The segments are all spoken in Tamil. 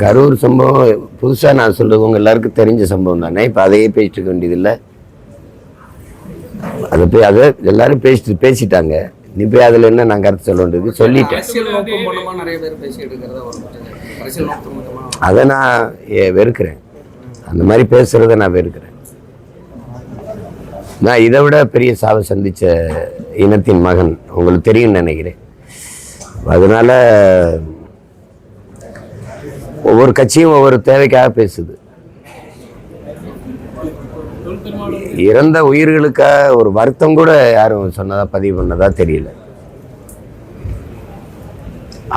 கரூர் சம்பவம் புதுசாக நான் சொல்றது உங்க எல்லாருக்கும் தெரிஞ்ச சம்பவம் தானே? இப்போ அதையே பேசிட்டு இருக்க வேண்டியதில்லை. அதை போய் அதை எல்லாரும் பேசிட்டு பேசிட்டாங்க. நீ போய் அதில் என்ன நான் கருத்து சொல்ல வேண்டியது? சொல்லிட்டேன். அதை நான் ஏ- வெறுக்கிறேன். அந்த மாதிரி பேசுறத நான் வெறுக்கிறேன். நான் இதை விட பெரிய சாவை சந்திச்ச இனத்தின் மகன் உங்களுக்கு தெரியும்னு நினைக்கிறேன். அதனால ஒவ்வொரு கட்சியும் ஒவ்வொரு தேவைக்காக பேசுது. இறந்த உயிர்களுக்காக ஒரு வருத்தம் கூட யாரும் சொன்னதா பதிவு பண்ணதா தெரியல.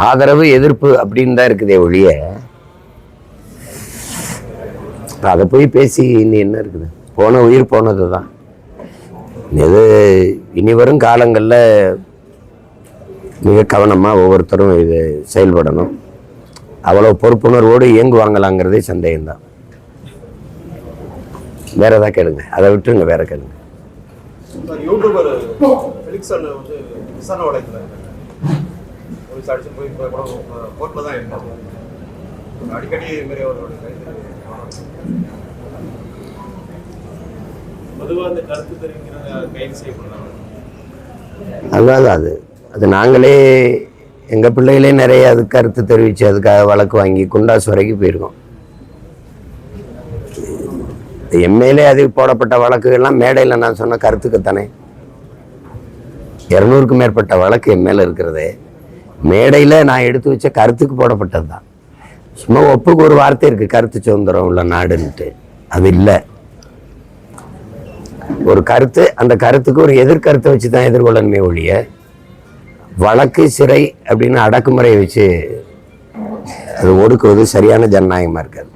ஆதரவு எதிர்ப்பு அப்படின்னு தான் இருக்குதே ஒழிய அதை போய் பேசி இனி என்ன இருக்குது? போன உயிர் போனது தான் இது இனி வரும் காலங்களில் மிக கவனமாக ஒவ்வொருத்தரும் இது செயல்படணும். அவ்வளோ பொறுப்புணர்வோடு இயங்குவாங்களாங்கிறதே சந்தேகம்தான். வேற ஏதாவது கேளுங்க. அதை விட்டுருங்க வேற கேளுங்க. சார் யூடியூபர் ஃபெலிக்ஸ் அண்ணன் வந்து விசாரணை வழக்கில் போலீஸ் அடிச்சு போய் இப்போ கூட கோர்ட்டில் தான் இருக்காங்க அடிக்கடி இது மாதிரி அவரோட கைது பொதுவா அந்த கருத்து தெரிவிக்கிற கைது செய்யப்படுறாங்க அதாவது அது. அது நாங்களே எங்கள் பிள்ளைகளே நிறைய அது கருத்து தெரிவித்து அதுக்காக வழக்கு வாங்கி குண்டாஸ் வரைக்கும் போயிருக்கோம். எம்எல்ஏ அது போடப்பட்ட வழக்குகள்லாம் மேடையில் நான் சொன்ன கருத்துக்குத்தானே இரநூறுக்கும் மேற்பட்ட வழக்கு என் மேலே இருக்கிறது. மேடையில் நான் எடுத்து வச்ச கருத்துக்கு போடப்பட்டது தான். சும்மா ஒப்புக்கு ஒரு வார்த்தை இருக்குது கருத்து சுதந்திரம் உள்ள நாடுன்ட்டு. அது இல்லை. ஒரு கருத்து அந்த கருத்துக்கு ஒரு எதிர்கருத்தை வச்சு தான் எதிர்கொள்ளணுமே ஒழிய வழக்கு சிறை அப்படின்னு அடக்குமுறையை வச்சு அது ஒடுக்குவது சரியான ஜனநாயகமாக இருக்காது.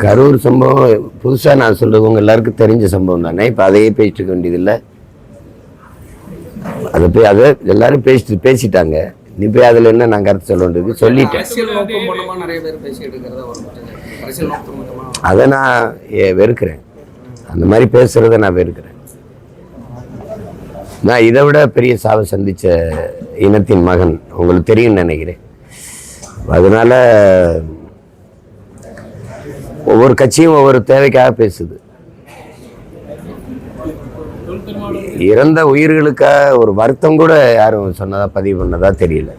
கரூர் சம்பவம் புதுசாக நான் சொல்றது உங்க எல்லாருக்கும் தெரிஞ்ச சம்பவம் தானே? இப்போ அதையே பேசிட்டு இருக்க வேண்டியதில்லை. அதை போய் அதை எல்லாரும் பேசிட்டு பேசிட்டாங்க. நீ போய் அதில் என்ன நான் கருத்து சொல்ல வேண்டியது? சொல்லிட்டேன். அதை நான் ஏ- வெறுக்கிறேன். அந்த மாதிரி பேசுறத நான் வெறுக்கிறேன். நான் இதை விட பெரிய சாவை சந்தித்த இனத்தின் மகன் உங்களுக்கு தெரியும்னு நினைக்கிறேன். அதனால ஒவ்வொரு கட்சியும் ஒவ்வொரு தேவைக்காக பேசுது. இறந்த உயிர்களுக்காக ஒரு வருத்தம் கூட யாரும் சொன்னதா பதிவு பண்ணதா தெரியல.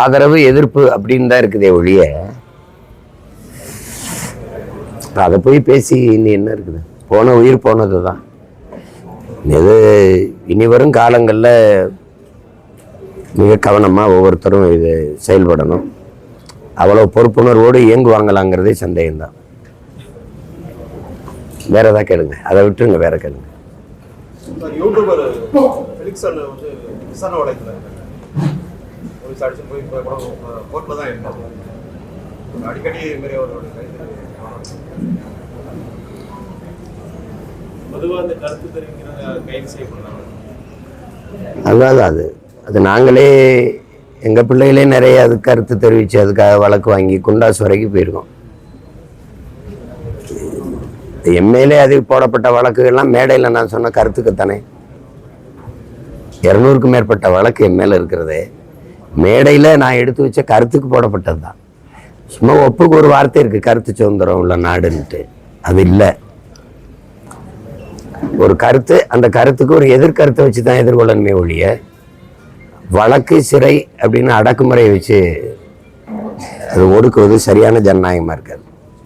ஆதரவு எதிர்ப்பு அப்படின்னு தான் இருக்குதே ஒழிய அதை போய் பேசி இன்னும் என்ன இருக்குது? போன உயிர் போனது தான் இது இனி வரும் காலங்களில் மிக கவனமாக ஒவ்வொருத்தரும் இது செயல்படணும். அவ்வளோ பொறுப்புணர்வோடு இயங்குவாங்களாங்கிறதே சந்தேகம்தான். வேற ஏதாவது கேளுங்க. அதை விட்டுருங்க வேற கேளுங்க. அடிக்கடி இது மாதிரி அவரோட கைது பொதுவா அந்த கருத்து தெரிவிக்கிற கைது செய்யப்படுறாங்க அதாவது அது. அது நாங்களே எங்கள் பிள்ளைகளே நிறைய அது கருத்து தெரிவித்து அதுக்காக வழக்கு வாங்கி குண்டாஸ் வரைக்கும் போயிருக்கோம். எம்எல்ஏ அது போடப்பட்ட வழக்குகள்லாம் மேடையில் நான் சொன்ன கருத்துக்குத்தானே இரநூறுக்கும் மேற்பட்ட வழக்கு என் மேலே இருக்கிறது. மேடையில் நான் எடுத்து வச்ச கருத்துக்கு போடப்பட்டது தான் சும்மா ஒப்புக்கு ஒரு வார்த்தை இருக்குது கருத்து சுதந்திரம் உள்ள நாடுன்ட்டு. அது இல்லை. ஒரு கருத்து அந்த கருத்துக்கு ஒரு எதிர்கருத்தை வச்சு தான் எதிர்கொள்ளணுமே ஒழிய வழக்கு சிறை அப்படின்னு அடக்குமுறையை வச்சு அது ஒடுக்குவது சரியான ஜனநாயகமாக இருக்காது.